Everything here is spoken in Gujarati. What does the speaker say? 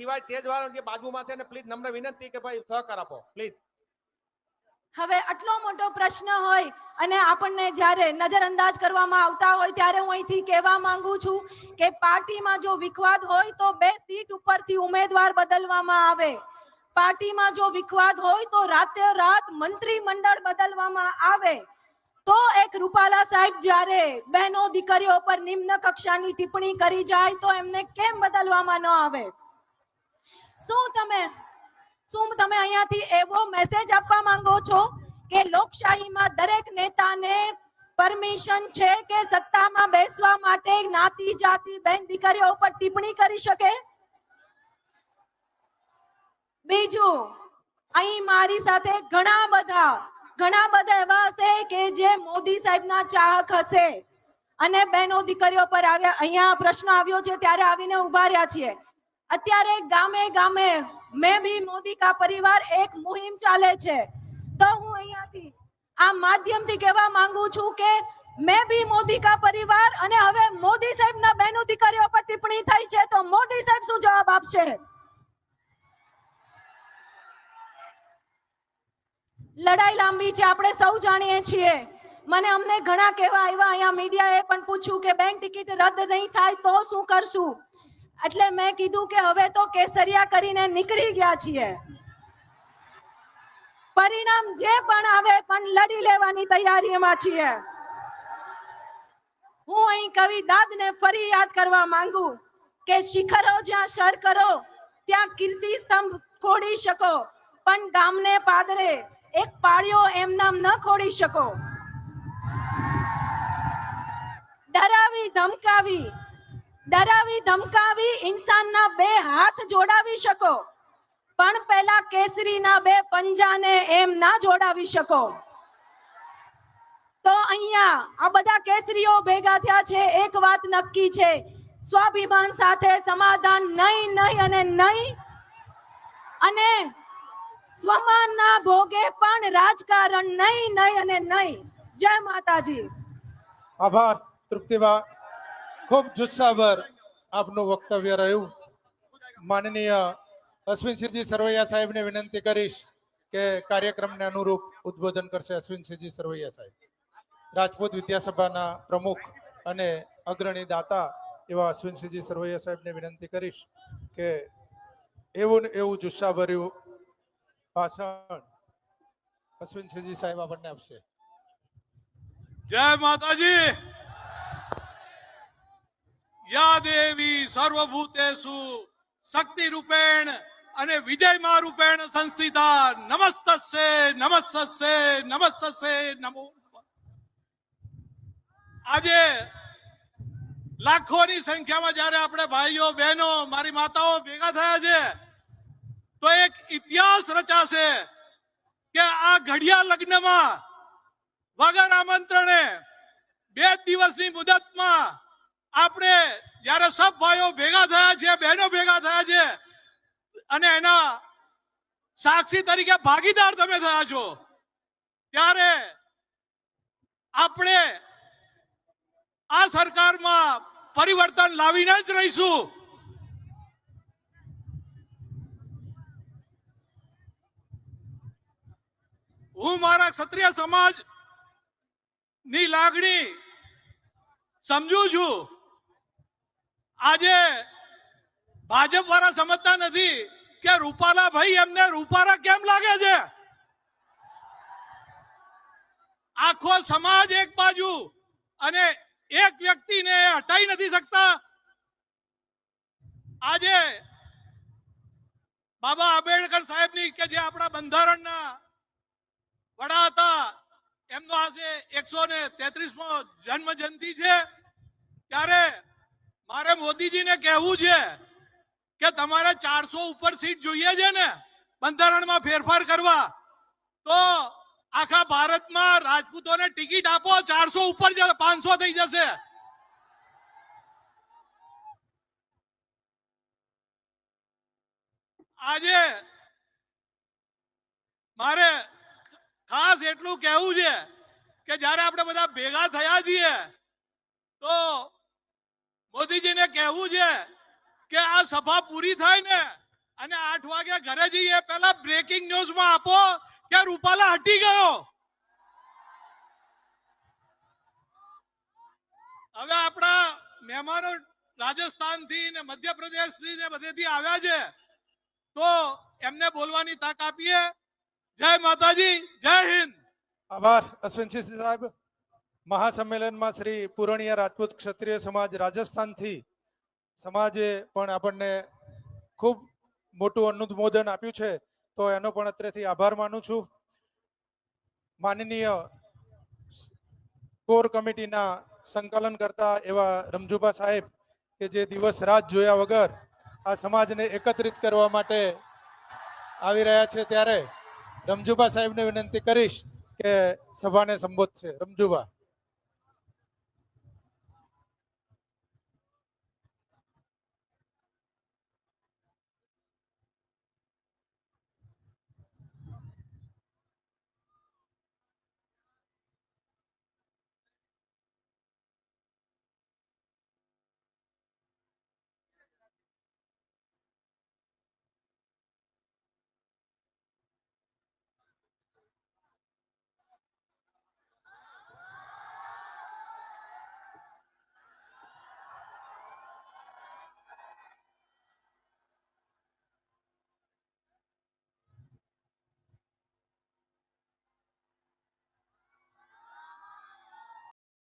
સિવાય તેજ વાળા જે બાજુમાં છે ને પ્લીઝ નમ્ર વિનંતી કે ભાઈ સહકાર આપો પ્લીઝ હવે આટલો મોટો પ્રશ્ન હોય અને આપણને જ્યારે નજરઅંદાજ કરવામાં આવતા હોય ત્યારે હું અહીંથી કહેવા માંગુ છું કે પાર્ટીમાં જો વિખવાદ હોય તો બે સીટ ઉપરથી ઉમેદવાર બદલવામાં આવે. પાર્ટીમાં જો વિખવાદ હોય તો રાતે રાત મંત્રી મંડળ બદલવામાં આવે. તો એક રૂપાલા સાહેબ જ્યારે બહેનો દીકરીઓ પર નિમ્ન કક્ષાની ટિપ્પણી કરી જાય તો એમને કેમ બદલવામાં ન આવે? શું તમે શું તમે અહીંયાથી એવો મેસેજ આપવા માંગો છો કે લોકશાહીમાં દરેક નેતાને પરમિશન છે કે સત્તામાં બેસવા માટે જ્ઞાતિ, જાતિ, બેન, દીકરીઓ ઉપર ટિપ્પણી કરી શકે? બીજું, અહીં મારી સાથે ઘણા બધા ઘણા બધા એવા હશે કે જે મોદી સાહેબના ચાહક હશે. અને બહેનો, દીકરીઓ પર આવ્યા, અહીંયા પ્રશ્ન આવ્યો છે, ત્યારે આવીને ઊભા રહ્યા છીએ. અત્યારે ગામે ગામે મેં ભી મોદી કા પરિવાર એક મુહિમ ચાલે છે. તો હું અહીંયાથી આ માધ્યમથી કહેવા માંગુ છું કે મેં ભી મોદી કા પરિવાર અને હવે મોદી સાહેબના બહેનો દીકરીઓ પર ટિપ્પણી થઈ છે તો મોદી સાહેબ શું જવાબ આપશે? લડાઈ લાંબી છે, આપણે સૌ જાણીએ છીએ. મને અમને ઘણા કહેવા આવ્યા. અહીંયા મીડિયાએ પણ પૂછ્યું કે બેંક ટિકિટ રદ નહીં થાય તો શું કરશું? એટલે મેં કીધું કે હવે તો કેસરિયા કરીને નીકળી ગયા છીએ. પરિણામ જે પણ આવે પણ લડી લેવાની તૈયારીમાં છીએ. હું અહીં કવિ દાદને ફરી યાદ કરવા માંગુ કે શિખરો જ્યાં સર કરો, ત્યાં કીર્તિ સ્તંભ ખોડી શકો, પણ ગામને પાદરે એક પાળ્યો એમ નામ ન ખોડી શકો. ડરાવી, ધમકાવી ડરાવી, ધમકાવી, ઇન્સાનના બે હાથ જોડાવી શકો. પણ પહેલા કેસરીના બે પંજાને એમ ના જોડાવી શકો. તો અહીંયા આ બધા કેસરીઓ ભેગા થયા છે. એક વાત નક્કી છે. સ્વાભિમાન સાથે સમાધાન નહીં નહીં અને નહીં. અને સ્વમાનના ભોગે પણ રાજકારણ નહીં નહીં અને નહીં. જય માતાજી. આભાર. તૃપ્તિબા. ખૂબ જુસ્સાભર આપનું વક્તવ્ય રહ્યું. માનનીય અશ્વિનસિંહજી સરવૈયા સાહેબને વિનંતી કરીશ કે કાર્યક્રમને અનુરૂપ ઉદ્બોધન કરશે અશ્વિનસિંહજી સરવૈયા સાહેબ. રાજપૂત વિદ્યાસભાના પ્રમુખ અને અગ્રણી દાતા એવા અશ્વિનસિંહજી સરવૈયા સાહેબને વિનંતી કરીશ કે એવું એવું જુસ્સાભર્યું ભાષણ અશ્વિનસિંહજી સાહેબ આપણને આપશે. જય માતાજી! યા દેવી સર્વભૂતેષુ શક્તિ રૂપેણ અને વિજયમાં રૂપેણ સંસ્થિતા નમસ્તસ્ય નમસ્તસ્ય નમસ્તસ્ય નમો. આજે લાખોની સંખ્યામાં જ્યારે આપણે ભાઈઓ, બહેનો, મારી માતાઓ ભેગા થયા છે, તો એક ઇતિહાસ રચાશે કે આ ઘડિયા લગ્નમાં વગર આમંત્રણે બે દિવસની મુદતમાં આપણે જ્યારે સબ ભાઈઓ ભેગા થયા છે, બહેનો ભેગા થયા છે, અને એના સાક્ષી તરીકે ભાગીદાર તમે થયા છો, ત્યારે આપણે આ સરકારમાં પરિવર્તન લાવીને જ રહીશું. હું મારા ક્ષત્રિય સમાજની લાગણી સમજુ છું. આજે ભાજપ વાળા સમજતા નથી કે રૂપાલા ભાઈ એમને રૂપાલા કેમ લાગે છે? આખો સમાજ એક બાજુ અને એક વ્યક્તિને હટાઈ નથી શકતા. આજે બાબા આંબેડકર સાહેબની કે જે આપણા બંધારણના વડા હતા, એમનો આજે એકસો ને તેત્રીસમો જન્મ જયંતિ છે. ત્યારે મારે મોદીજીને કહેવું છે કે તમારે ચારસો ઉપર સીટ જોઈએ છે ને બંધારણમાં ફેરફાર કરવા, તો આખા ભારતમાં રાજપૂતોને ટિકિટ આપો, ચારસો ઉપર પાંચસો થઈ જશે. આજે મારે ખાસ એટલું કહેવું છે કે જ્યારે આપણે બધા ભેગા થયા છીએ, તો મોદીજીને કહેવું છે કે આ સભા પૂરી થાય ને અને આઠ વાગે ઘરે જઈએ પેલા બ્રેકિંગ ન્યૂઝમાં આપો કે રૂપાલા હટી ગયો. હવે આપણા મહેમાનો રાજસ્થાનથી ને મધ્યપ્રદેશથી ને બધેથી આવ્યા છે, તો એમને બોલવાની તક આપીએ. જય માતાજી, જય હિન્દ. આભાર, અશ્વિનસિંહ સાહેબ. મહાસંમેલનમાં શ્રી પુરણિયા રાજપૂત ક્ષત્રિય સમાજ રાજસ્થાનથી સમાજે પણ આપણને ખૂબ મોટું અનુમોદન આપ્યું છે, તો એનો પણ અત્રેથી આભાર માનું છું. માનનીય કોર કમિટીના સંકલન કરતા એવા રમજુભા સાહેબ કે જે દિવસ રાત જોયા વગર આ સમાજને એકત્રિત કરવા માટે આવી રહ્યા છે, ત્યારે રમજુભા સાહેબને વિનંતી કરીશ કે સભાને સંબોધશે. રમજુભા.